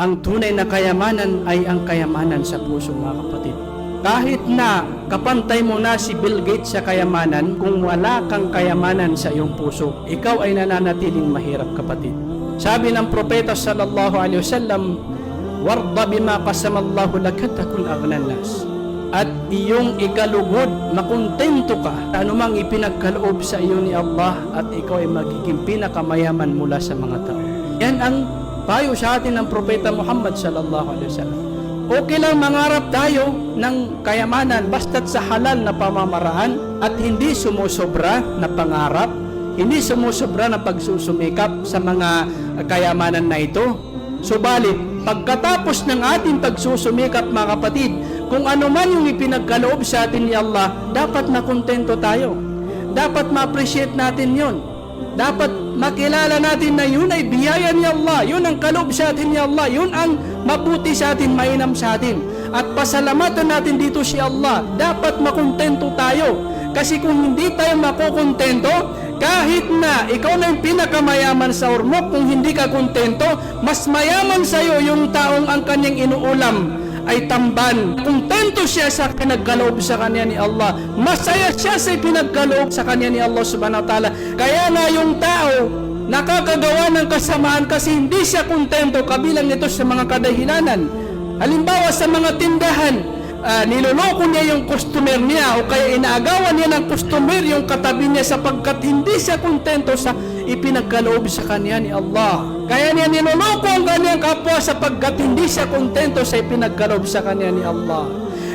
Ang tunay na kayamanan ay ang kayamanan sa puso mga kapatid. Kahit na kapantay mo na si Bill Gates sa kayamanan, kung wala kang kayamanan sa iyong puso, ikaw ay nananatiling mahirap kapatid. Sabi ng propeta sallallahu alaihi wasallam, "Warda bima qasamallahu laka takun aghnan nas." At iyong ikalugod, makontento ka sa anumang ipinagkaloob sa iyo ni Allah at ikaw ay magiging pinakamayaman mula sa mga tao. Yan ang payo sa atin ng propeta Muhammad sallallahu alaihi wasallam. Okay lang mangarap tayo ng kayamanan basta't sa halal na pamamaraan at hindi sumusobra na pangarap, hindi sumusobra na pagsusumikap sa mga kayamanan na ito. Subalit, pagkatapos ng ating pagsusumikap mga kapatid, kung ano man yung ipinagkaloob sa atin ni Allah, dapat makontento tayo. Dapat ma-appreciate natin yon. Dapat makilala natin na yun ay biyaya ni Allah. Yun ang kaloob sa atin ni Allah. Yun ang mabuti sa atin, mainam sa atin. At pasalamatan natin dito si Allah. Dapat makontento tayo. Kasi kung hindi tayo makukontento, kahit na ikaw na yung pinakamayaman sa urmok, kung hindi ka kontento, mas mayaman sa iyo yung taong ang kanyang inuulam ay tamban. Kontento siya sa pinagkaloob sa kanya ni Allah. Masaya siya sa pinagkaloob sa kanya ni Allah subhanahu wa ta'ala. Kaya nga yung tao, nakakagawa ng kasamaan kasi hindi siya kontento kabilang nito sa mga kadahilanan. Halimbawa sa mga tindahan, ah, niloloko niya yung customer niya o kaya inaagawan niya ng customer yung katabi niya sapagkat hindi siya kontento sa ipinagkaloob sa kanya ni Allah. Kaya niya niloloko ang kanyang kapwa sapagkat hindi siya kontento sa ipinagkaloob sa kanya ni Allah.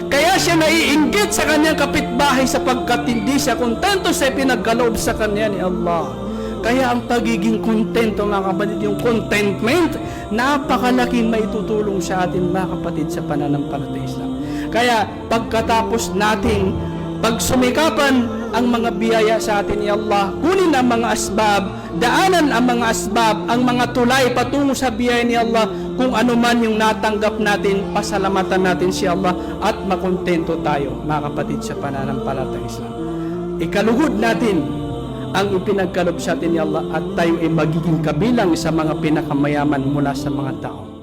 Kaya siya naiinggit sa kanyang kapitbahay sapagkat hindi siya kontento sa ipinagkaloob sa kanya ni Allah. Kaya ang pagiging kontento mga kapatid, yung contentment, napakalaking maitutulong sa atin mga kapatid sa pananampalataya Islam. Kaya pagkatapos nating pagsumikapan ang mga biyaya sa atin ni Allah, kunin ang mga asbab, daanan ang mga asbab, ang mga tulay patungo sa biyaya ni Allah, kung ano man yung natanggap natin, pasalamatan natin si Allah at makontento tayo mga kapatid sa pananampalataya Islam. Ikaluhod natin ang ipinagkalob sa atin ni Allah at tayo ay magiging kabilang sa mga pinakamayaman mula sa mga tao.